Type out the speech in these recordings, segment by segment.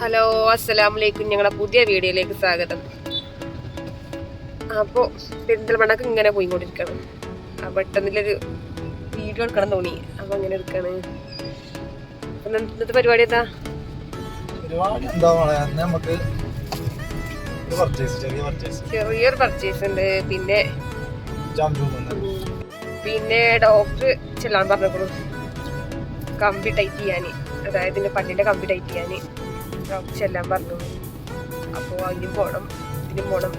Hello അസ്സലാമു അലൈക്കും ഞങ്ങളുടെ പുതിയ വീഡിയോയിലേക്ക് സ്വാഗതം. അപ്പോൾ പെരിന്തൽമണ്ണക്ക് ഇങ്ങനെ പോയി പോയിക്കൊണ്ടിരിക്കണം. ആ പെട്ടെന്നില്ലൊരു വീഡിയോ എടുക്കണം തോന്നി. അപ്പോൾ അങ്ങനെ എടുക്കാണ്. അപ്പൊ ഇന്നത്തെ പരിപാടി എന്താ? ചെറിയൊരു പർച്ചേസ് ഉണ്ട്. പിന്നെ പിന്നെ ഡോക്ടർ ചെല്ലാൻ പറഞ്ഞപ്പോഴും കമ്പി ടൈറ്റ് ചെയ്യാൻ അതായത് പല്ലിന്റെ കമ്പി ടൈറ്റ് ചെയ്യാൻ ഡോക്ടർ ചെല്ലാൻ പറഞ്ഞു. അപ്പോ അതിന് പോണം ഇതിനും പോണം.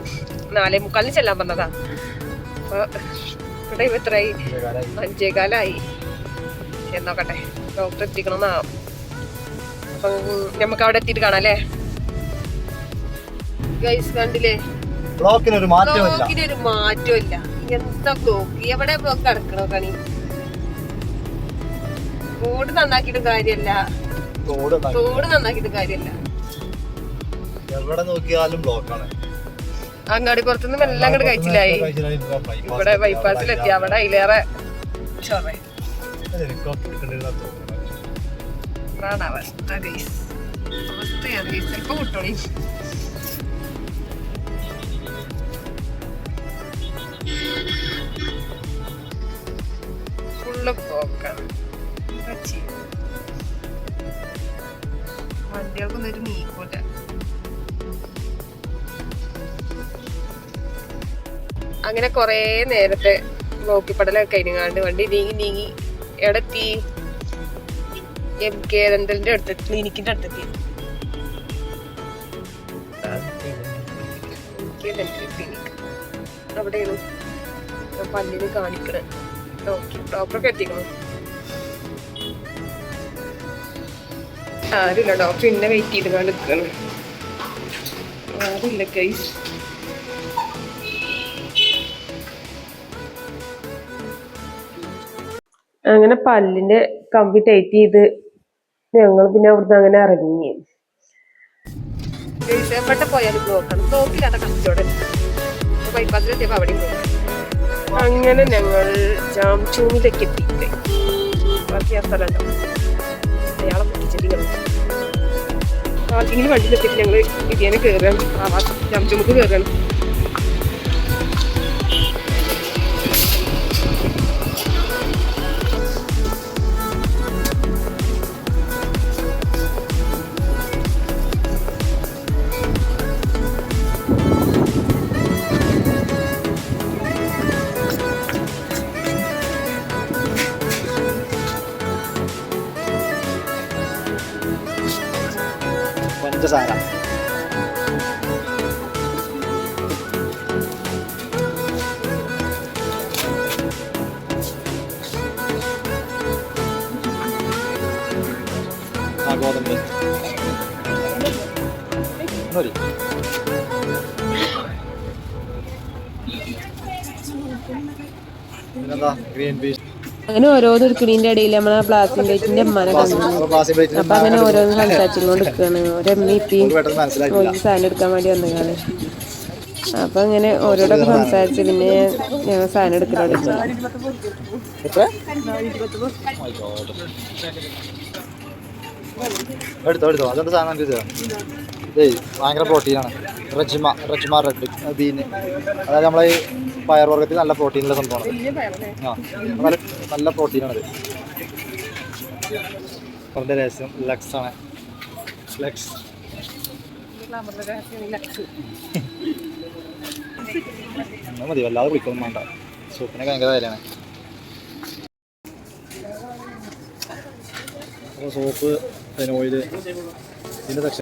നാലേ മുക്കാലിന് ചെല്ലാൻ പറഞ്ഞതാ. അപ്പോൾ ഇവിടെ ഇവ എത്രയായി അഞ്ചേകാലായി. എന്നോക്കട്ടെ ഡോക്ടർ എത്തിക്കണം അപ്പം നമുക്ക് അവിടെ എത്തിയിട്ട് കാണാം അല്ലേ ഗൈസ് കണ്ടില്ലേ? ബ്ലോക്കിനൊരു മാറ്റമില്ല. മാറ്റമില്ല. എന്താ ബ്ലോക്ക്? എവിടെ ബ്ലോക്ക് കിടക്കണോ കണി? റോഡ് നന്നാക്കിയിട്ടും കാര്യമല്ല. റോഡ് റോഡ് കാര്യമില്ല. എവിടെ നോക്കിയാലും ബ്ലോക്കാണ് അങ്ങാടി പുറത്തുനിന്ന് എല്ലാം അങ്ങോട്ട് കഴിച്ചില്ലായി ഇവിടെ ബൈപ്പാസിലെത്തി അവിടെ അതിലേറെ ചൊറേ. ഹെലികോപ്റ്റർ എടുക്കേണ്ടിരുന്ന തോന്നുന്നു അതാണ് അവസ്ഥ ഗൈസ് അവസ്ഥയാണ് ഗൈസ് ചിലപ്പോ കിട്ടോളി ഫുള്ള് പോക്കാണ് ചെയ്യാ? വണ്ടികൾക്കൊന്നും ഒരു നീക്കൂല. അങ്ങനെ കൊറേ നേരത്തെ നോക്കിപ്പടലൊക്കെ ഇനിങ്ങാണ്ട് വണ്ടി നീങ്ങി നീങ്ങി എടത്തി എം കെ അടുത്ത് ക്ലിനിക്കിന്റെ അടുത്തെത്തി. അവിടെയാണ് പല്ലിന് കാണിക്കണേ. ഡോക്ടർ ഡോക്ടറൊക്കെ എത്തിക്കണം? ആരുമില്ല ഡോക്ടർ ഇന്നെ വെയിറ്റ് ചെയ്ത് കണ്ട് നിൽക്കണം ആരുമില്ല കൈസ് അങ്ങനെ പല്ലിന്റെ കമ്പി ടൈറ്റ് ചെയ്ത് ഞങ്ങൾ പിന്നെ അവിടുന്ന് അങ്ങനെ ഇറങ്ങി. കച്ചവടം അവിടെയും അങ്ങനെ ഞങ്ങൾ ജാംചൂണിലേക്ക് എത്തി. ബാക്കി ആ സ്ഥലം അയാളെ പൊട്ടിച്ചെടി പാർക്കിങ്ങിൽ വണ്ടിയിലെത്തിയിട്ട് ഞങ്ങൾ ഇതിനെ കയറുകയാണ് ആ ജാംചൂമുക്ക് കയറുകയാണ് ഗോതമ്പ്. മതി പിന്നെന്താ ഗ്രീൻ പീസ്. അങ്ങനെ ഓരോന്ന് എടുക്കണീന്റെ ഇടയിൽ നമ്മളെ പ്ലാസ്റ്റിക് പ്ലേറ്റിന്റെ അമ്മ അപ്പൊ അങ്ങനെ ഓരോന്ന് സംസാരിച്ചുകൊണ്ട് നിൽക്കുകയാണ് ഒരമ്മ പെട്ടെന്ന് മനസ്സിലായിട്ടില്ല ഒരു സാധനം എടുക്കാൻ വേണ്ടി വന്നതാണ്. അപ്പൊ അങ്ങനെ ഓരോടൊക്കെ സംസാരിച്ച് പിന്നെ ഞങ്ങൾ സാധനം എടുക്കാൻ എത്ര? എടുത്തോ എടുത്തോ. അതെന്താ സാധനം തരാം. ഏയ് ഭയങ്കര പ്രോട്ടീനാണ്. റജ്മ റജ്മ റെഡ് ബീന് അതായത് നമ്മളെ ഈ പയർവർഗത്തിൽ നല്ല പ്രോട്ടീനുള്ള സംഭവമാണ്. ആ നല്ല നല്ല പ്രോട്ടീനാണത്. അവരുടെ രഹസ്യം ലക്സ് ആണ്. ലക്സ്. മതി വല്ലാതെ കുളിക്കൊന്നും വേണ്ട. സൂപ്പിനൊക്കെ ഭയങ്കര വിലയാണ്. സോപ്പ് പിന്നെ ഓയിൽ ഇതിന്റെ സെക്ഷൻ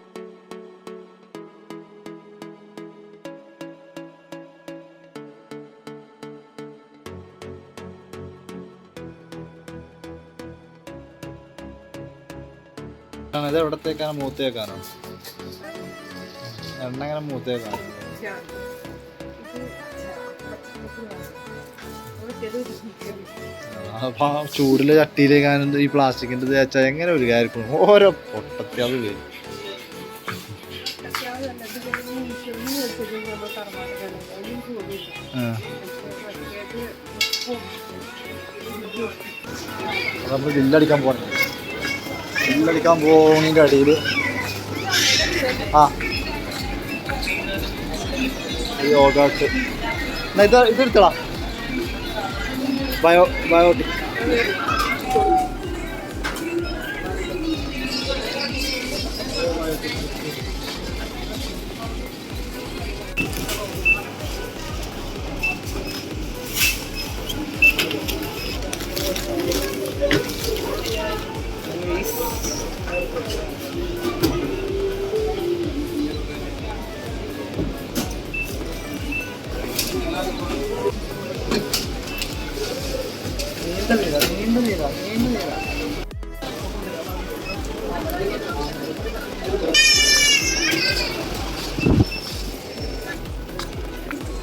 ഇത് എവിടത്തേക്കാണ് മൂത്തേക്കാണോ? എണ്ണ അങ്ങനെ മൂത്തേക്കാണോ? അപ്പൊ ചൂടിലെ ചട്ടിയിലേക്കാണ് ഈ പ്ലാസ്റ്റിക്കിന്റെ തേച്ചാൽ എങ്ങനെ ഒരു കാര്യം ഓരോ പൊട്ടത്തിയാത് വരും. നമ്മൾ ബില്ലടിക്കാൻ പോകണം ബില്ലടിക്കാൻ പോകുന്നതിന്റെ അടിയിൽ ആ. യോഗ ഇത് ഇത് bio biotic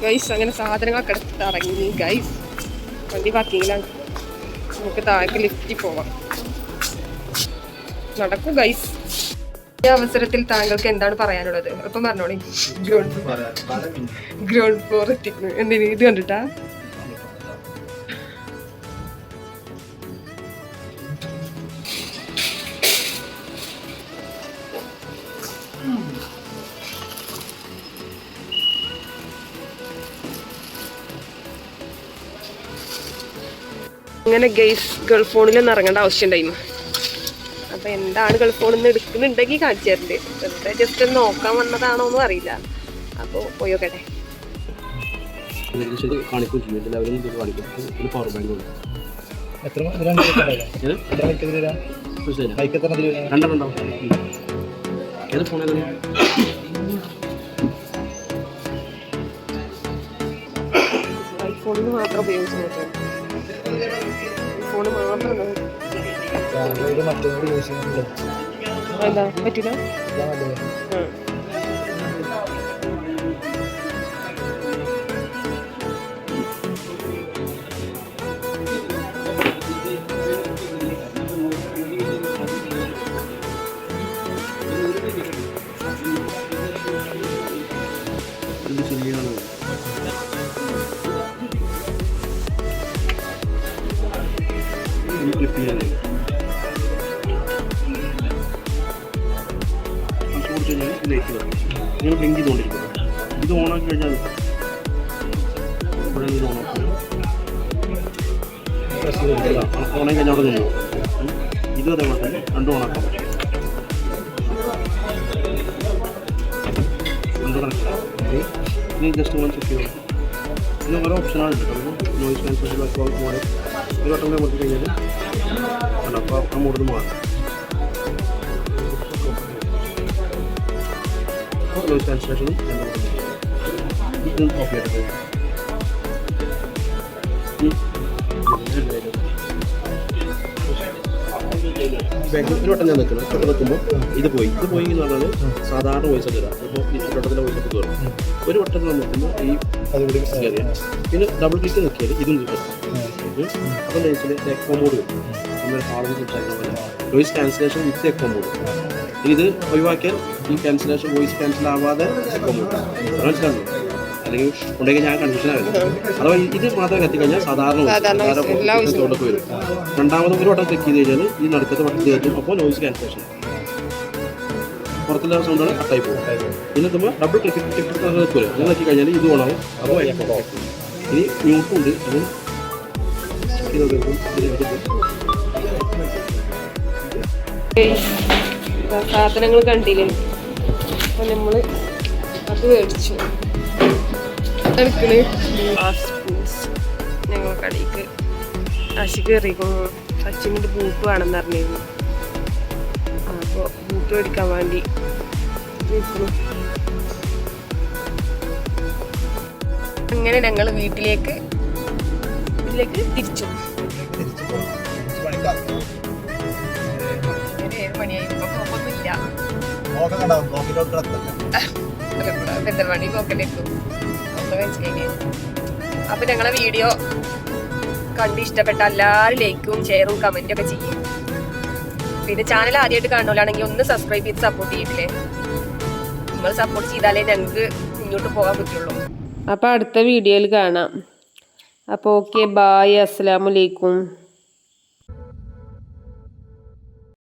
Guys അങ്ങനെ സാധനങ്ങളൊക്കെ എടുത്ത് ഇറങ്ങി. ഗൈസ് വണ്ടി പാർക്കിങ്ങിലാണ് നമുക്ക് താഴേക്ക് ലിഫ്റ്റിൽ പോവാം. നടക്കൂ ഗൈസ് ഈ അവസരത്തിൽ താങ്കൾക്ക് എന്താണ് പറയാനുള്ളത്? എളുപ്പം പറഞ്ഞോളി. ഗ്രൗണ്ട് ഗ്രൗണ്ട് ഫ്ലോർ എത്തിക്കുന്നു. എന്തിനു? ഇത് കണ്ടിട്ടാ? അങ്ങനെ ഗെയ്സ് ഗൾഫോണിൽ നിന്ന് ഇറങ്ങേണ്ട ആവശ്യം ഉണ്ടായിരുന്നു അപ്പൊ എന്താണ് ഗൾഫോണിൽ ഫോണിൽ നിന്ന് എടുക്കുന്നുണ്ടെങ്കിൽ കാണിച്ചു തരണ്ട് വെറുതെ ജസ്റ്റ് ഒന്ന് നോക്കാൻ വന്നതാണോ എന്നും അറിയില്ല. അപ്പോൾ പോയോക്കട്ടെ കാണിക്കും എത്ര രണ്ടെണ്ണം ഏത് മാത്രം ഉപയോഗിച്ചു നോക്കാം. ഐഫോണ് മാത്രം നോക്കാം. ആൻഡ്രോയിഡ് മറ്റൊന്നും യൂസ് ചെയ്യുന്നില്ല എന്താ പറ്റില്ല ലൈറ്റ് വരും നിങ്ങൾ ബ്ലിങ്ക് ചെയ്തുകൊണ്ടിരിക്കുന്നു. ഇത് ഓണാക്കി കഴിഞ്ഞാൽ ഇവിടെ ഇത് ഓണാക്കി ഓണാക്കി കഴിഞ്ഞാൽ അവിടെ നിന്നു. ഇത് അതേപോലെ തന്നെ രണ്ടും ഓണാക്കാം രണ്ടും ഇനി ജസ്റ്റ് ഒന്ന് ചെക്ക് ചെയ്യണം ഇനി ഓരോ ഓപ്ഷനാണ് കേട്ടോ. നോയിസ് ക്യാൻസൽ ബാക്ക് മോഡ് ഒരു വട്ടം കൂടെ കൊടുത്തു കഴിഞ്ഞാൽ അപ്പോൾ ആ കൂടുതൽ മാറും. അപ്പോൾ നോയിസ് ക്യാൻസലേഷനും ഇത് ഞാൻ നിൽക്കണം വട്ടം നിൽക്കുമ്പോൾ ഇത് പോയി. ഇത് പോയി എന്ന് പറഞ്ഞാൽ സാധാരണ വോയിസ് ഇടാം. ഇപ്പോൾ ഈ വട്ടത്തിന്റെ വോയിസ് ഒക്കെ കയറും ഒരു വട്ടത്തിൽ നിൽക്കുമ്പോൾ ഈ അതുകൂടി കയറിയ പിന്നെ ഡബിൾ ക്ലിക്ക് നിൽക്കിയാൽ ഇതും കിട്ടും. അപ്പം എന്താ വെച്ചാൽ എക്കോ മോഡ് വരും. നമ്മൾ ഹാളിൽ സംസാരിക്കുന്ന പോലെ voice translation with echo mode ഇത് ഒഴിവാക്കിയാൽ ഈ ക്യാൻസലേഷൻ വോയിസ് ക്യാൻസൽ ആവാതെ മനസ്സിലാണോ അല്ലെങ്കിൽ ഉണ്ടെങ്കിൽ ഞാൻ കൺഫ്യൂഷൻ ആയിരുന്നു അഥവാ ഇത് മാത്രം കത്തിക്കഴിഞ്ഞാൽ സാധാരണ സാധാരണ വരും. രണ്ടാമത് ഒരു വട്ടം ക്ലിക്ക് ചെയ്ത് കഴിഞ്ഞാൽ ഈ നടുക്കത്തെ വട്ടം കയറ്റും അപ്പോൾ നോയിസ് ക്യാൻസലേഷൻ പുറത്തുള്ള സൗണ്ടാണ് കട്ടായി പോകും. പിന്നെ നമ്മൾ ഡബിൾ ക്ലിക്ക് ക്ലിക്ക് ഞാൻ നോക്കി കഴിഞ്ഞാൽ ഇത് ഓണാവും അപ്പോൾ ഇനി മ്യൂട്ടും ഉണ്ട്. അതും കേൾക്കും ഇതാ സാധനങ്ങൾ കണ്ടില്ലേ? അപ്പൊ നമ്മൾ അത് മേടിച്ചു. എടുക്കണ് ഞങ്ങൾ കടയിക്ക് അശി കയറിക്കുന്നു സച്ചിന്റെ ബൂട്ട് വേണമെന്ന് പറഞ്ഞിരുന്നു. അപ്പോൾ ബൂട്ട് മേടിക്കാൻ വേണ്ടി നിൽക്കുന്നു. അങ്ങനെ ഞങ്ങൾ വീട്ടിലേക്ക് വീട്ടിലേക്ക് തിരിച്ചു. ഏഴ് മണിയായി അപ്പൊ ഞങ്ങളെ വീഡിയോ കണ്ട് ഇഷ്ടപ്പെട്ട എല്ലാവരും ലൈക്കും ഷെയറും കമന്റും ഒക്കെ ചെയ്യും. പിന്നെ ചാനൽ ആദ്യമായിട്ട് കാണുന്നവരാണെങ്കിൽ ഒന്ന് സബ്സ്ക്രൈബ് ചെയ്ത് സപ്പോർട്ട് ചെയ്യില്ലേ നിങ്ങൾ സപ്പോർട്ട് ചെയ്താലേ ഞങ്ങൾക്ക് മുന്നോട്ട് പോകാൻ പറ്റുള്ളൂ. അപ്പോൾ അടുത്ത വീഡിയോയിൽ കാണാം. അപ്പോൾ ഓക്കെ ബായ് അസ്സലാമലൈക്കും